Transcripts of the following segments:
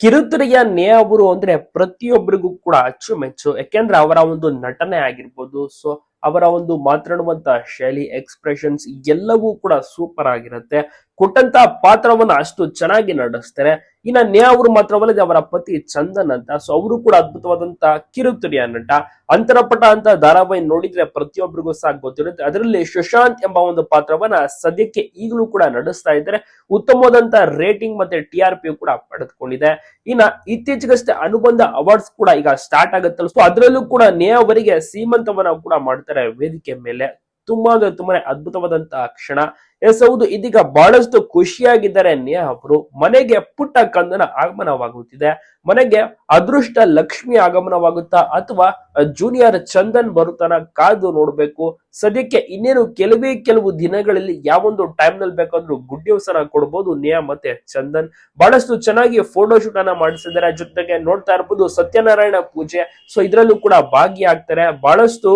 ಕಿರುತೆರೆಯ ನೇ ಅಂದ್ರೆ ಪ್ರತಿಯೊಬ್ಬರಿಗೂ ಕೂಡ ಅಚ್ಚುಮೆಚ್ಚು, ಯಾಕೆಂದ್ರೆ ಅವರ ಒಂದು ನಟನೆ ಆಗಿರ್ಬೋದು ಸೊ ಅವರ ಒಂದು ಮಾತನಾಡುವಂತ ಶೈಲಿ ಎಕ್ಸ್ಪ್ರೆಷನ್ಸ್ ಎಲ್ಲವೂ ಕೂಡ ಸೂಪರ್ ಆಗಿರುತ್ತೆ. ಕೊಟ್ಟಂತ ಪಾತ್ರವನ್ನ ಅಷ್ಟು ಚೆನ್ನಾಗಿ ನಡೆಸ್ತಾರೆ. ಇನ್ನ ನೇ ಅವರು ಮಾತ್ರವಲ್ಲದೆ ಅವರ ಪತಿ ಚಂದನ್ ಅಂತ ಸೊ ಅವರು ಕೂಡ ಅದ್ಭುತವಾದಂತ ಕಿರುತುರಿಯ ನಟ. ಅಂತರಪಟ ಅಂತ ಧಾರಾವಾಹಿ ನೋಡಿದ್ರೆ ಪ್ರತಿಯೊಬ್ಬರಿಗೂ ಸಹ ಗೊತ್ತಿರುತ್ತೆ. ಅದರಲ್ಲಿ ಸುಶಾಂತ್ ಎಂಬ ಒಂದು ಪಾತ್ರವನ್ನ ಸದ್ಯಕ್ಕೆ ಈಗಲೂ ಕೂಡ ನಡೆಸ್ತಾ ಇದ್ದಾರೆ. ಉತ್ತಮವಾದಂತ ರೇಟಿಂಗ್ ಮತ್ತೆ ಟಿ ಆರ್ ಪಿ ಕೂಡ ಪಡೆದುಕೊಂಡಿದೆ. ಇನ್ನ ಇತ್ತೀಚೆಗಷ್ಟೇ ಅನುಬಂಧ ಅವಾರ್ಡ್ಸ್ ಕೂಡ ಈಗ ಸ್ಟಾರ್ಟ್ ಆಗುತ್ತಲ್ಲ ಸೊ ಅದರಲ್ಲೂ ಕೂಡ ನೇ ಅವರಿಗೆ ಸೀಮಂತವನ್ನ ಕೂಡ ಮಾಡ್ತಾರೆ ವೇದಿಕೆ ಮೇಲೆ. ತುಂಬಾ ಅಂದ್ರೆ ತುಂಬಾನೇ ಅದ್ಭುತವಾದಂತಹ ಕ್ಷಣ. ಎಸ್ ಹೌದು, ಇದೀಗ ಬಹಳಷ್ಟು ಖುಷಿಯಾಗಿದ್ದಾರೆ ನೇಹ ಅವರು. ಮನೆಗೆ ಪುಟ್ಟ ಕಂದನ ಆಗಮನವಾಗುತ್ತಿದೆ. ಮನೆಗೆ ಅದೃಷ್ಟ ಲಕ್ಷ್ಮಿ ಆಗಮನವಾಗುತ್ತಾ ಅಥವಾ ಜೂನಿಯರ್ ಚಂದನ್ ಬರುತ್ತಾನ ಕಾದು ನೋಡ್ಬೇಕು. ಸದ್ಯಕ್ಕೆ ಇನ್ನೇನು ಕೆಲವೇ ಕೆಲವು ದಿನಗಳಲ್ಲಿ ಯಾವೊಂದು ಟೈಮ್ನಲ್ಲಿ ಬೇಕಾದ್ರೂ ಗುಡ್ ನ್ಯೂಸ್ ಅನ್ನ ಕೊಡ್ಬೋದು ನೇಹ ಮತ್ತೆ ಚಂದನ್. ಬಹಳಷ್ಟು ಚೆನ್ನಾಗಿ ಫೋಟೋ ಶೂಟ್ ಅನ್ನ ಮಾಡಿಸಿದ್ದಾರೆ. ಜೊತೆಗೆ ನೋಡ್ತಾ ಇರ್ಬೋದು ಸತ್ಯನಾರಾಯಣ ಪೂಜೆ. ಸೊ ಇದ್ರಲ್ಲೂ ಕೂಡ ಭಾಗಿಯಾಗ್ತಾರೆ. ಬಹಳಷ್ಟು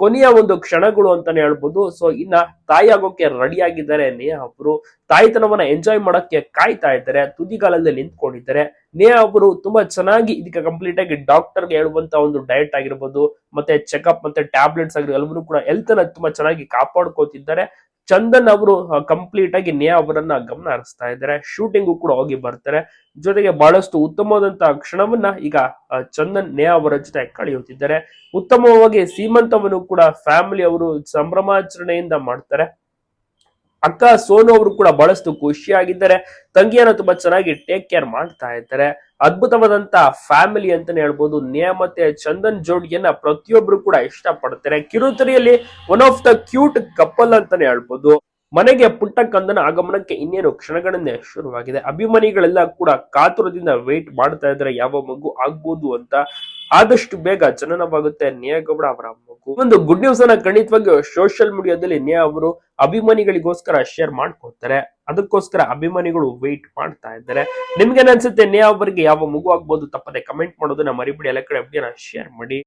ಕೊನೆಯ ಒಂದು ಕ್ಷಣಗಳು ಅಂತಾನೆ ಹೇಳ್ಬೋದು. ಸೊ ಇನ್ನ ತಾಯಿ ಆಗೋಕೆ ರೆಡಿ ಆಗಿದ್ದಾರೆ ನೇಹಾ ಅವರು. ತಾಯಿತನವನ್ನ ಎಂಜಾಯ್ ಮಾಡೋಕೆ ಕಾಯ್ತಾ ಇದ್ದಾರೆ. ತುದಿಗಾಲಲ್ಲಿ ನಿಂತ್ಕೊಂಡಿದ್ದಾರೆ. ನೇಹಾ ಅವರು ತುಂಬಾ ಚೆನ್ನಾಗಿ ಇದಕ್ಕೆ ಕಂಪ್ಲೀಟ್ ಆಗಿ ಡಾಕ್ಟರ್ಗೆ ಹೇಳುವಂತ ಒಂದು ಡಯಟ್ ಆಗಿರ್ಬೋದು, ಮತ್ತೆ ಚೆಕಪ್ ಮತ್ತೆ ಟ್ಯಾಬ್ಲೆಟ್ಸ್ ಆಗಿರ್ಬೋದು ಎಲ್ಲರೂ ಕೂಡ ಹೆಲ್ತ್ ಅನ್ನ ತುಂಬಾ ಚೆನ್ನಾಗಿ ಕಾಪಾಡ್ಕೋತಿದ್ದಾರೆ. ಚಂದನ್ ಅವರು ಕಂಪ್ಲೀಟ್ ಆಗಿ ನೇಹಾ ಅವರನ್ನ ಗಮನ ಹರಿಸ್ತಾ ಇದ್ದಾರೆ. ಶೂಟಿಂಗು ಕೂಡ ಹೋಗಿ ಬರ್ತಾರೆ. ಜೊತೆಗೆ ಬಹಳಷ್ಟು ಉತ್ತಮವಾದಂತಹ ಕ್ಷಣವನ್ನ ಈಗ ಚಂದನ್ ನೇ ಅವರ ಜೊತೆ ಕಳೆಯುತ್ತಿದ್ದಾರೆ. ಉತ್ತಮವಾಗಿ ಸೀಮಂತವನ್ನು ಕೂಡ ಫ್ಯಾಮಿಲಿ ಅವರು ಸಂಭ್ರಮಾಚರಣೆಯಿಂದ ಮಾಡ್ತಾರೆ. ಅಕ್ಕ ಸೋನು ಅವರು ಕೂಡ ಬಹಳಷ್ಟು ಖುಷಿಯಾಗಿದ್ದಾರೆ. ತಂಗಿಯನ್ನು ತುಂಬಾ ಚೆನ್ನಾಗಿ ಟೇಕ್ ಕೇರ್ ಮಾಡ್ತಾ ಇದ್ದಾರೆ. ಅದ್ಭುತವಾದಂತ ಫ್ಯಾಮಿಲಿ ಅಂತಾನೆ ಹೇಳ್ಬೋದು. ನೇಹ ಮತ್ತೆ ಚಂದನ್ ಜೋಡಿಯನ್ನ ಪ್ರತಿಯೊಬ್ರು ಕೂಡ ಇಷ್ಟ ಪಡ್ತಾರೆ ಕಿರುತೆರೆಯಲ್ಲಿ one of the cute couple ಅಂತಾನೆ ಹೇಳ್ಬೋದು. ಮನೆಗೆ ಪುಟ್ಟ ಕಂದನ ಆಗಮನಕ್ಕೆ ಇನ್ನೇನು ಕ್ಷಣಗಳನ್ನೇ ಶುರುವಾಗಿದೆ. ಅಭಿಮಾನಿಗಳೆಲ್ಲ ಕೂಡ ಕಾತುರದಿಂದ ವೇಟ್ ಮಾಡ್ತಾ ಇದ್ದಾರೆ. ಯಾವ ಮಗು ಆಗ್ಬೋದು ಅಂತ ಆದಷ್ಟು ಬೇಗ ಜನನವಾಗುತ್ತೆ. ನೇಹ ಗೌಡ ಅವರ ಮಗು. ಒಂದು ಗುಡ್ ನ್ಯೂಸ್ ಅನ್ನ ಖಂಡಿತವಾಗಿ ಸೋಷಿಯಲ್ ಮೀಡಿಯಾದಲ್ಲಿ ನೇಹ ಅವರು ಅಭಿಮಾನಿಗಳಿಗೋಸ್ಕರ ಶೇರ್ ಮಾಡ್ಕೋತಾರೆ ಅದಕ್ಕೋಸ್ಕರ ಅಭಿಮಾನಿಗಳು ವೇಟ್ ಮಾಡ್ತಾ ಇದ್ದಾರೆ. ನಿಮ್ಗೆ ಅನ್ಸುತ್ತೆ? ನೇಹ ಅವರಿಗೆ ಯಾವ ಮಗು ಆಗ್ಬೋದು? ತಪ್ಪದೆ ಕಮೆಂಟ್ ಮಾಡೋದನ್ನ ಮರಿಬಿಡಿ. ಎಲ್ಲ ಕಡೆ ಅಪ್ಡೇನ ಶೇರ್ ಮಾಡಿ.